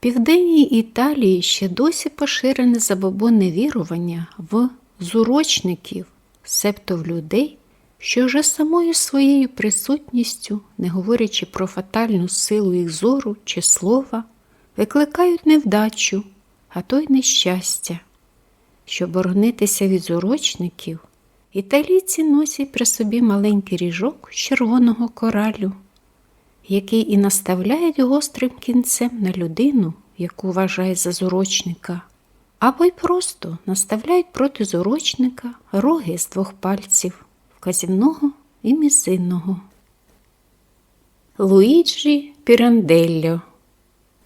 південній Італії ще досі поширене забобонне вірування в зурочників, себто в людей, що вже самою своєю присутністю, не говорячи про фатальну силу їх зору чи слова, викликають невдачу, а то й нещастя. Щоб боронитися від зурочників, італійці носять при собі маленький ріжок з червоного коралю, який і наставляють гострим кінцем на людину, яку вважає за зурочника, або й просто наставляють проти зурочника роги з двох пальців вказівного і мізинного. Луїджі Піранделло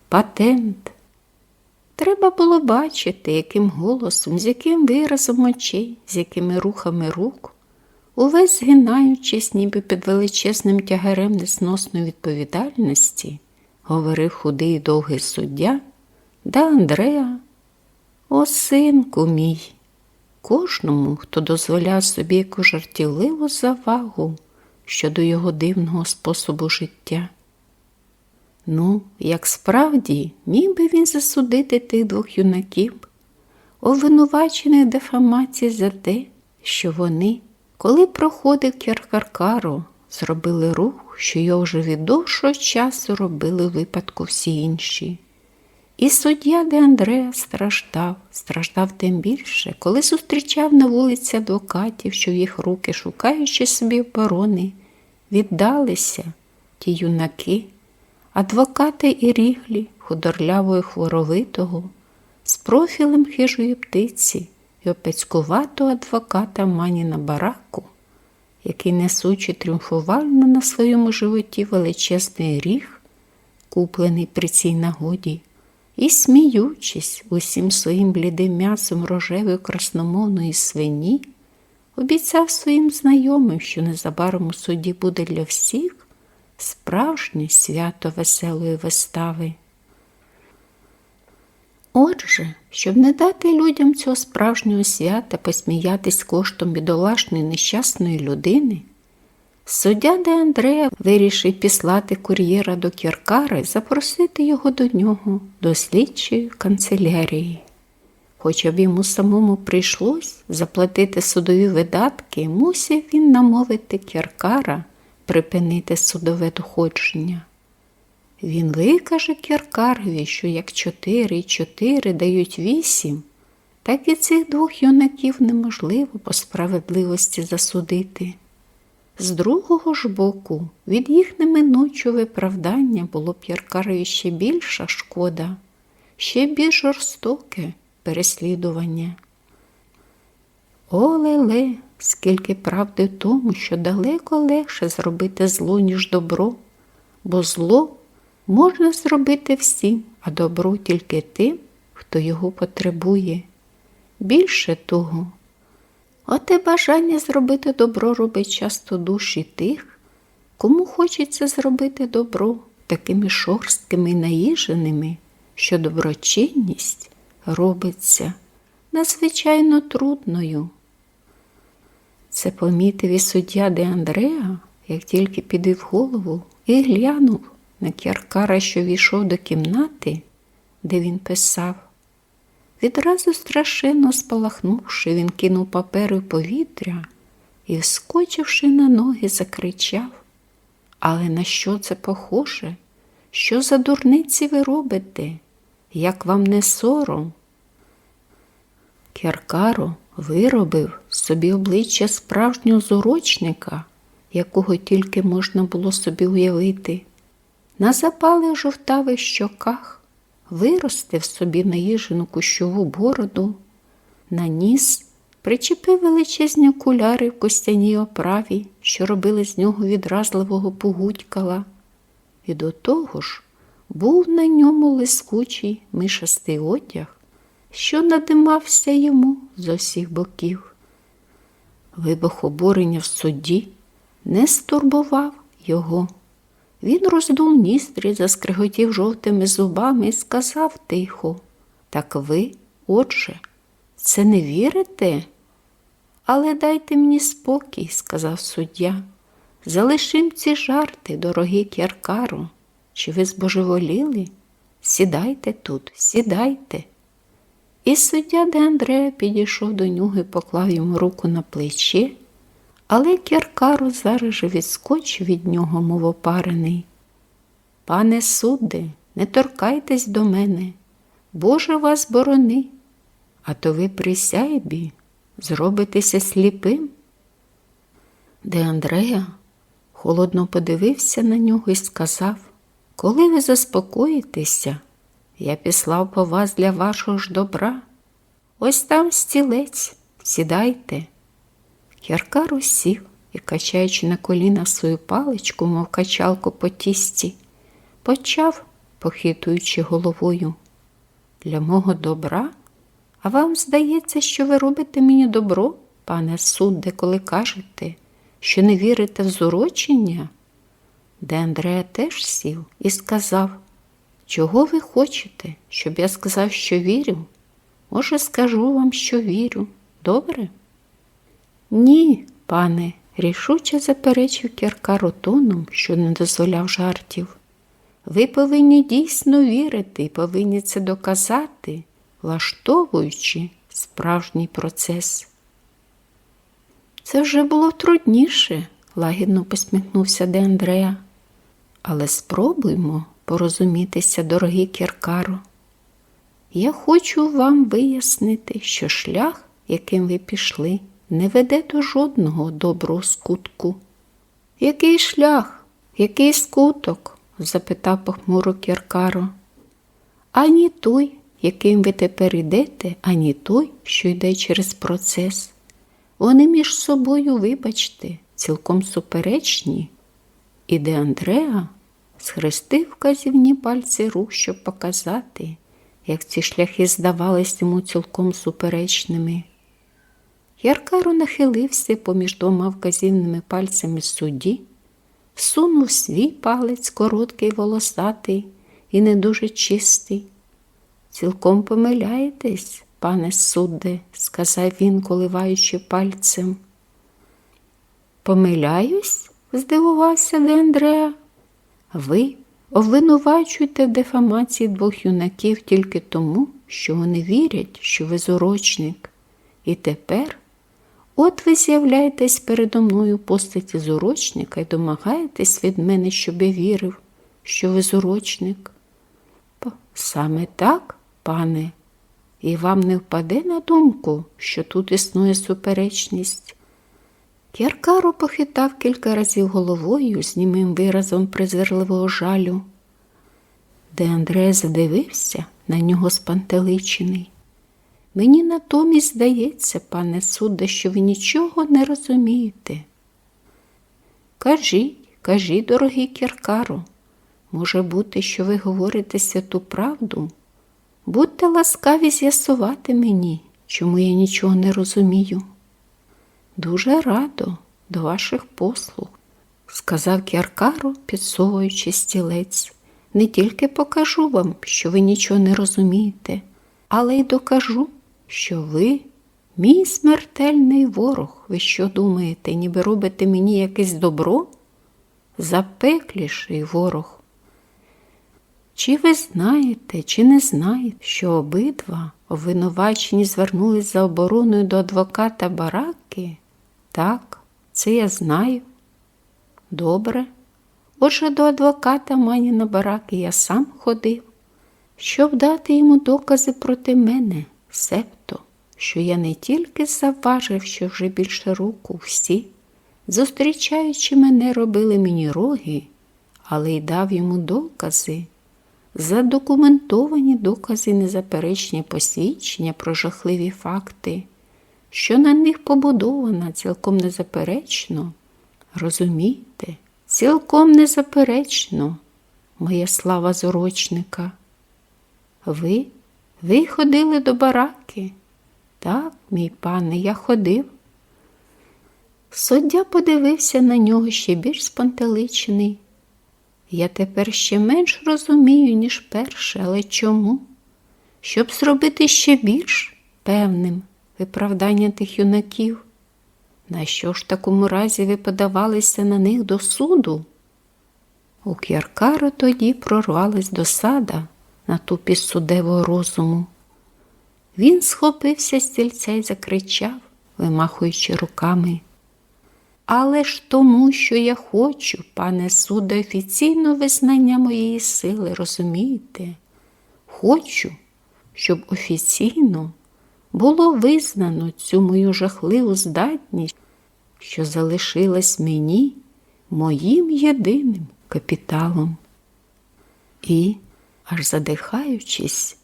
Патент. Треба було бачити, яким голосом, з яким виразом очей, з якими рухами рук, увесь згинаючись, ніби під величезним тягарем несносної відповідальності, говорив худий і довгий суддя да Андреа, о синку мій, кожному, хто дозволяв собі яку жартівливу завагу щодо його дивного способу життя. Ну, як справді міг би він засудити тих двох юнаків, обвинувачених дефамації за те, що вони, коли проходив Кіркаркаро, зробили рух, що його вже від довшого часу робили випадку всі інші. І суддя де Андреа страждав, страждав тим більше, коли зустрічав на вулиці адвокатів, що в їх руки, шукаючи собі оборони, віддалися ті юнаки, адвокати і ріглі худорлявого хворовитого, з профілем хижої птиці і опецькуватого адвоката Маніна Бараку, який, несучи тріумфувально на своєму животі величезний ріг, куплений при цій нагоді, і, сміючись усім своїм блідим м'ясом рожевої красномовної свині, обіцяв своїм знайомим, що незабаром у суді буде для всіх справжнє свято веселої вистави. Отже, щоб не дати людям цього справжнього свята посміятись коштом бідолашної нещасної людини, суддя де Андрея вирішив післати кур'єра до Кіркара і запросити його до нього, до слідчої канцелярії. Хоча б йому самому прийшлось заплатити судові видатки, мусив він намовити Кіркара припинити судове доходження. Він викаже Кіркарові, що як чотири і чотири дають вісім, так і цих двох юнаків неможливо по справедливості засудити. З другого ж боку, від їх неминучого виправдання було б Яркарові ще більша шкода, ще більш жорстоке переслідування. Оле-ле, скільки правди в тому, що далеко легше зробити зло, ніж добро, бо зло можна зробити всім, а добро тільки тим, хто його потребує. Більше того, оте бажання зробити добро робить часто душі тих, кому хочеться зробити добро такими шорсткими і наїженими, що доброчинність робиться надзвичайно трудною. Це помітив і суддя де Андреа, як тільки підив голову і глянув на Кіркара, що війшов до кімнати, де він писав. Відразу страшенно спалахнувши, він кинув папери в повітря і, вскочивши на ноги, закричав. Але на що це похоже? Що за дурниці ви робите? Як вам не сором? Кіркаро виробив собі обличчя справжнього зорочника, якого тільки можна було собі уявити. На запалих жовтавих щоках виростив собі наїжену кущову бороду, на ніс причепив величезні окуляри в костяній оправі, що робили з нього відразливого пугудькала, і до того ж був на ньому лискучий мишастий одяг, що надимався йому з усіх боків. Вибух обурення в судді не стурбував його. Він роздув ністрі, заскриготів жовтими зубами і сказав тихо Так ви, отже, це не вірите? Але дайте мені спокій, сказав суддя. Залишим ці жарти, дорогі Кяркаро. Чи ви збожеволіли? сідайте тут, сідайте. І суддя де Андрея підійшов до нього і поклав йому руку на плече, але Кіркаро зараз же відскочив від нього, мов опарений. Пане судде, не торкайтесь до мене, Боже вас борони, а то ви при сяйбі зробитеся сліпим. Де Андрея холодно подивився на нього і сказав, коли ви заспокоїтеся, я післав по вас для вашого ж добра. Ось там стілець, сідайте. Яркар сів і, качаючи на коліна свою паличку, мов качалку по тісті, почав, похитуючи головою. Для мого добра? А вам здається, що ви робите мені добро, пане судде, коли кажете, що не вірите в зурочення? Де Андрея теж сів і сказав, чого ви хочете, щоб я сказав, що вірю? Може, скажу вам, що вірю. Добре? Ні, пане, рішуче заперечив Кіркаро тоном, що не дозволяв жартів. Ви повинні дійсно вірити і повинні це доказати, влаштовуючи справжній процес. Це вже було трудніше, лагідно посміхнувся де Андрея. Але спробуймо порозумітися, дорогий Кіркаро. Я хочу вам вияснити, що шлях, яким ви пішли, не веде до жодного доброго скутку. Який шлях, який скуток? запитав похмуро Кіркаро. Ані той, яким ви тепер йдете, ані той, що йде через процес. Вони між собою, вибачте, цілком суперечні. І де Андреа схрестив вказівні пальці рук, щоб показати, як ці шляхи здавались йому цілком суперечними. Яркаро нахилився поміж двома вказівними пальцями судді, сунув свій палець короткий, волосатий і не дуже чистий. Цілком помиляєтесь, пане судде, сказав він, коливаючи пальцем. Помиляюсь? здивувався де Андреа. Ви обвинувачуєте дефамації двох юнаків тільки тому, що вони вірять, що ви зурочник. І тепер от ви з'являєтесь передо мною постаті зурочника і домагаєтесь від мене, щоб я вірив, що ви зурочник. Саме так, пане, і вам не впаде на думку, що тут існує суперечність. Яркаро похитав кілька разів головою з німим виразом презирливого жалю, де Андре задивився на нього спантеличений. Мені натомість здається, пане судде, що ви нічого не розумієте. Кажіть, кажіть, дорогий Кіркаро, може бути, що ви говорите святу правду? Будьте ласкаві з'ясувати мені, чому я нічого не розумію. Дуже радо до ваших послуг, сказав Кіаркаро, підсовуючи стілець. Не тільки покажу вам, що ви нічого не розумієте, але й докажу, що ви мій смертельний ворог. Ви що думаєте, ніби робите мені якесь добро? Запекліший ворог. Чи ви знаєте, чи не знаєте, що обидва обвинувачені звернулись за обороною до адвоката Бараки? Так, це я знаю. Добре. Отже, до адвоката Маніна Бараки я сам ходив, щоб дати йому докази проти мене, себто, що я не тільки завважив, що вже більше року всі, зустрічаючи мене, робили мені роги, але й дав йому докази, задокументовані докази незаперечні посвідчення про жахливі факти що на них побудована цілком незаперечно. Розумієте, цілком незаперечно, моя слава зорочника. Ви, ви ходили до бараки? Так, мій пане, я ходив. Суддя подивився на нього ще більш спантеличений. Я тепер ще менш розумію, ніж перше, але чому? Щоб зробити ще більш певним виправдання тих юнаків. На що ж такому разі ви подавалися на них до суду? У К'яркаро тоді прорвалась досада, на ту підсудевого розуму. Він схопився з стільця і закричав, вимахуючи руками. Але ж тому, що я хочу, пане суде, офіційно визнання моєї сили, розумієте? Хочу, щоб офіційно було визнано цю мою жахливу здатність, що залишилась мені моїм єдиним капіталом. І, аж задихаючись,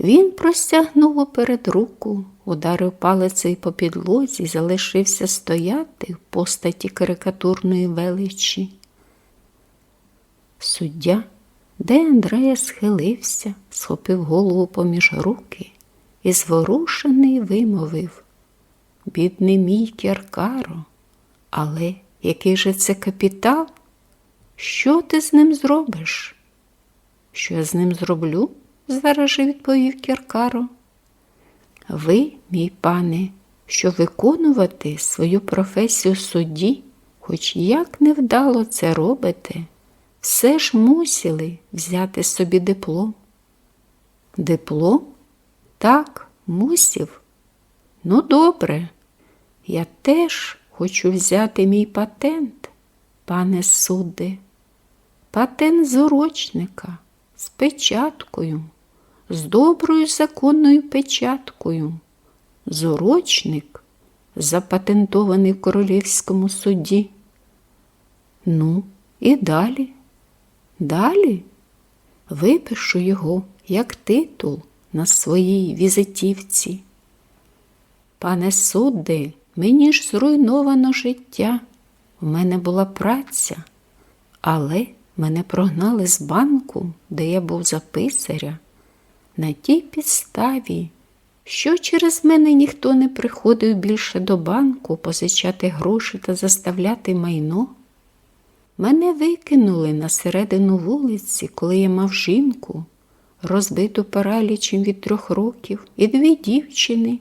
він простягнув уперед руку, ударив палицею по підлозі залишився стояти в постаті карикатурної величі. Суддя, де Андрея схилився, схопив голову поміж руки і зворушений вимовив Бідний мій Кіркаро, але який же це капітал? Що ти з ним зробиш? Що я з ним зроблю? Зараз відповів Кіркаро. Ви, мій пане, що виконувати свою професію судді, хоч як невдало це робите, все ж мусили взяти собі диплом. Диплом? Так, мусів. Ну, добре, я теж хочу взяти мій патент, пане судде, патент з з печаткою з доброю законною печаткою. Зорочник, запатентований в королівському суді. Ну, і далі, далі випишу його як титул на своїй візитівці. Пане судди, мені ж зруйновано життя. У мене була праця, але мене прогнали з банку, де я був за писаря на тій підставі, що через мене ніхто не приходив більше до банку позичати гроші та заставляти майно. Мене викинули на середину вулиці, коли я мав жінку, розбиту паралічем від трьох років, і дві дівчини,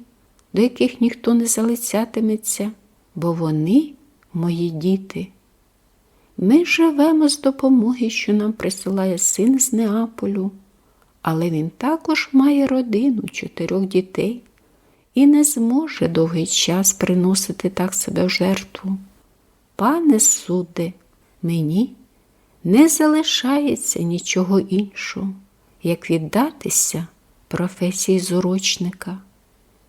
до яких ніхто не залицятиметься, бо вони мої діти. Ми живемо з допомоги, що нам присилає син з Неаполю але він також має родину чотирьох дітей і не зможе довгий час приносити так себе в жертву. Пане суде, мені не залишається нічого іншого, як віддатися професії зурочника.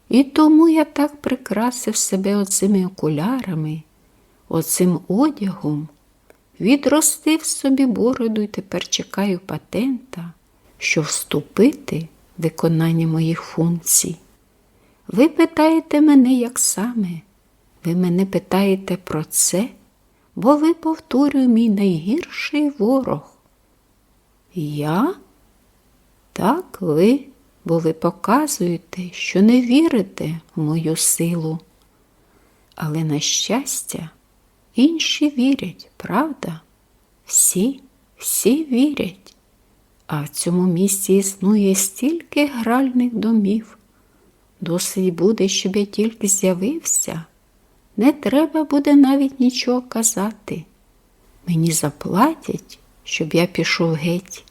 І тому я так прикрасив себе оцими окулярами, оцим одягом, відростив собі бороду і тепер чекаю патента що вступити в виконання моїх функцій. Ви питаєте мене, як саме? Ви мене питаєте про це, бо ви, повторюю, мій найгірший ворог. Я? Так, ви, бо ви показуєте, що не вірите в мою силу. Але, на щастя, інші вірять, правда? Всі, всі вірять. А в цьому місці існує стільки гральних домів. Досить буде, щоб я тільки з'явився. Не треба буде навіть нічого казати. Мені заплатять, щоб я пішов геть.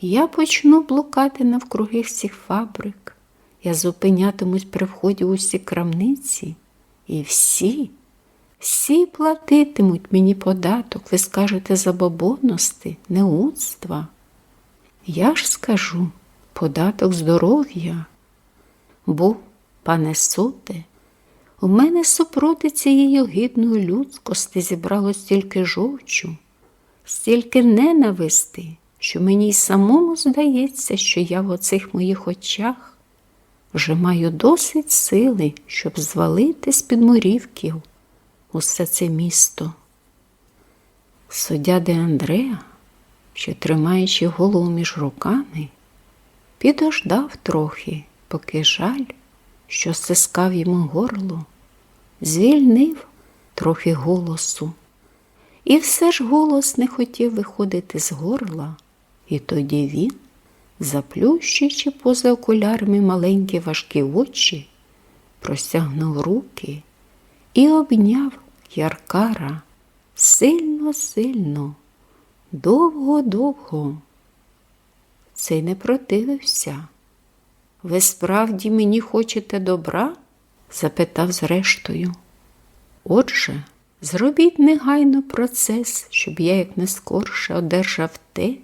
Я почну блукати навкруги всіх фабрик. Я зупинятимусь при вході усі крамниці, і всі, всі платитимуть мені податок, ви скажете забобонності, неудства. Я ж скажу податок здоров'я, бо, пане суде, у мене супроти цієї огидної людськості зібрало стільки жовчу, стільки ненависти, що мені й самому здається, що я в оцих моїх очах вже маю досить сили, щоб звалити з підмурівків усе це місто. Суддя де Андреа що, тримаючи голову між руками, підождав трохи, поки жаль, що стискав йому горло, звільнив трохи голосу. І все ж голос не хотів виходити з горла, і тоді він, заплющуючи поза окулярами маленькі важкі очі, простягнув руки і обняв Яркара сильно-сильно довго-довго. цей не противився. Ви справді мені хочете добра? запитав зрештою. Отже, зробіть негайно процес, щоб я якнескорше одержав те,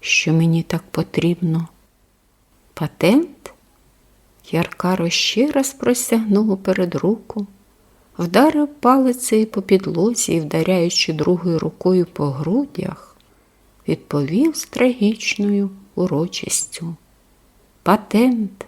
що мені так потрібно. Патент? Яркаро ще раз простягнув перед руку, вдарив палицею по підлозі вдаряючи другою рукою по грудях, відповів з трагічною урочистю. Патент